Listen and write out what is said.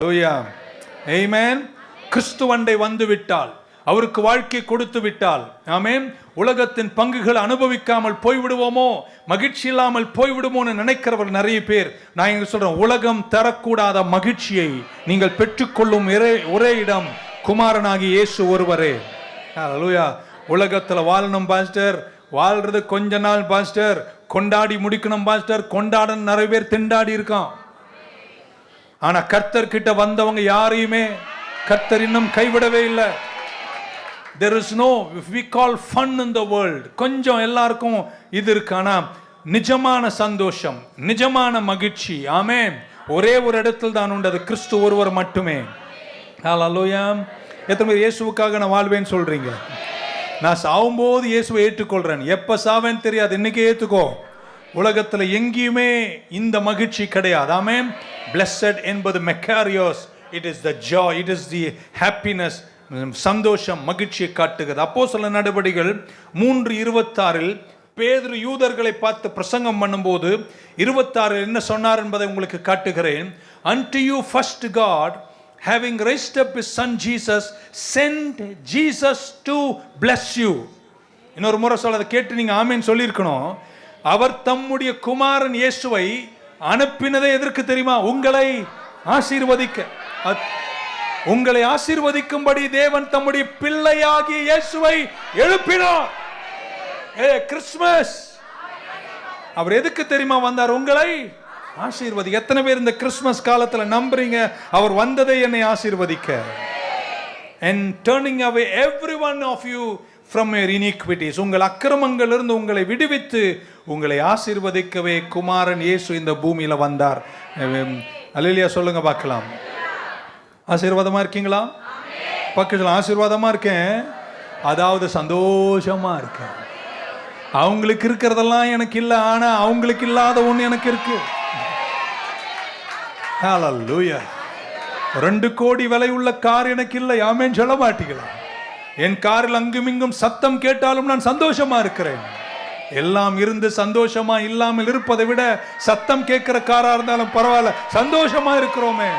ஹalleluya கிறிஸ்துவண்டை வந்து விட்டால் அவருக்கு வாழ்க்கை கொடுத்து விட்டால் ஆமேன். உலகத்தின் பங்குகள் அனுபவிக்காமல் போய்விடுவோமோ? மகிழ்ச்சி இல்லாமல் போய்விடுமோன்னு நினைக்கிறவர் நிறைய பேர். நான் இங்க சொல்றேன் உலகம் தரக்கூடாத மகிழ்ச்சியை நீங்கள் பெற்றுக்கொள்ளும் ஒரே ஒரே இடம் குமாரனாகி இயேசு ஒருவரே. ஹalleluya உலகத்தில் வாழணும் பாஸ்டர். வாழ்றது கொஞ்ச நாள் பாஸ்டர். கொண்டாடி முடிக்கணும் பாஸ்டர். கொண்டாடன்னு நிறைய பேர் திண்டாடி இருக்கான். ஆனா கர்த்தர் கிட்ட வந்தவங்க யாரையுமே கர்த்தர் இன்னும் கைவிடவே இல்லை. There is no we call fun in the world கொஞ்சம் எல்லாருக்கும் இது இருக்கானா நிஜமான சந்தோஷம் நிஜமான மகிழ்ச்சி. ஆமே ஒரே ஒரு இடத்தில் தான் உண்டு அது கிறிஸ்து ஒருவர் மட்டுமே. ஹalleluya எத்தனை பேர் இயேசுவுக்காக நான் வாழ்வேன்னு சொல்றீங்க? நான் சாவும்போது இயேசுவை ஏற்றுக்கொள்றேன். எப்போ சாவேன்னு தெரியாது இன்னைக்கு ஏற்றுக்கோ உலகத்தில் எங்கேயுமே இந்த மகிழ்ச்சி கிடையாது. ஆமென். என்பது மெக்காரியோஸ் it is the joy it is the happiness சந்தோஷம் மகிழ்ச்சியை காட்டுகிறது. அப்போ சில நடவடிக்கைகள் மூன்று இருபத்தாறில் பேதுரு யூதர்களை பார்த்து பிரசங்கம் பண்ணும்போது இருபத்தாறில் என்ன சொன்னார் என்பதை உங்களுக்கு காட்டுகிறேன். Unto you first God having raised up his son Jesus sent Jesus to bless you இன்னொரு முறை சொல்ல அதை கேட்டு நீங்கள் ஆமேன்னு சொல்லியிருக்கணும். அவர் தம்முடைய குமாரன் இயேசுவை அனுப்பினதை எதற்கு தெரியுமா? உங்களை ஆசீர்வதிக்க. உங்களை ஆசீர்வதிக்கும்படி தேவன் தம்முடைய பிள்ளையாகிய இயேசுவை எழுப்பினார். ஏ கிறிஸ்துமஸ்! அவர் எதுக்கு தெரியுமா வந்தார்? உங்களை ஆசீர்வதி. எத்தனை பேர் இந்த கிறிஸ்துமஸ் காலத்தில் நம்புறீங்க? அவர் வந்ததை என்னை ஆசீர்வதிக்க. And turning away every one of you from your iniquities உங்கள் அக்கிரமங்களிலிருந்து உங்களை விடுவித்து உங்களை ஆசீர்வதிக்கவே குமாரன் இயேசு இந்த பூமியில வந்தார். அலிலியா சொல்லுங்க பார்க்கலாம். ஆசீர்வாதமா இருக்கீங்களா? பக்கத்தில் ஆசீர்வாதமா இருக்கேன். அதாவது சந்தோஷமா இருக்கேன். அவங்களுக்கு இருக்கிறதெல்லாம் எனக்கு இல்லை ஆனால் அவங்களுக்கு இல்லாத ஒன்று எனக்கு இருக்கு. ஹalleluya ரெண்டு கோடி விலை உள்ள கார் எனக்கு இல்லை. யாமேன்னு சொல்ல மாட்டீங்களா? என் காரில் அங்குமிங்கும் சத்தம் கேட்டாலும் நான் சந்தோஷமா இருக்கிறேன். எல்லாம் இருந்து சந்தோஷமா இல்லாமல் இருப்பதை விட சத்தம் கேட்கிற காரா இருந்தாலும் பரவாயில்ல சந்தோஷமா இருக்கிறோமே.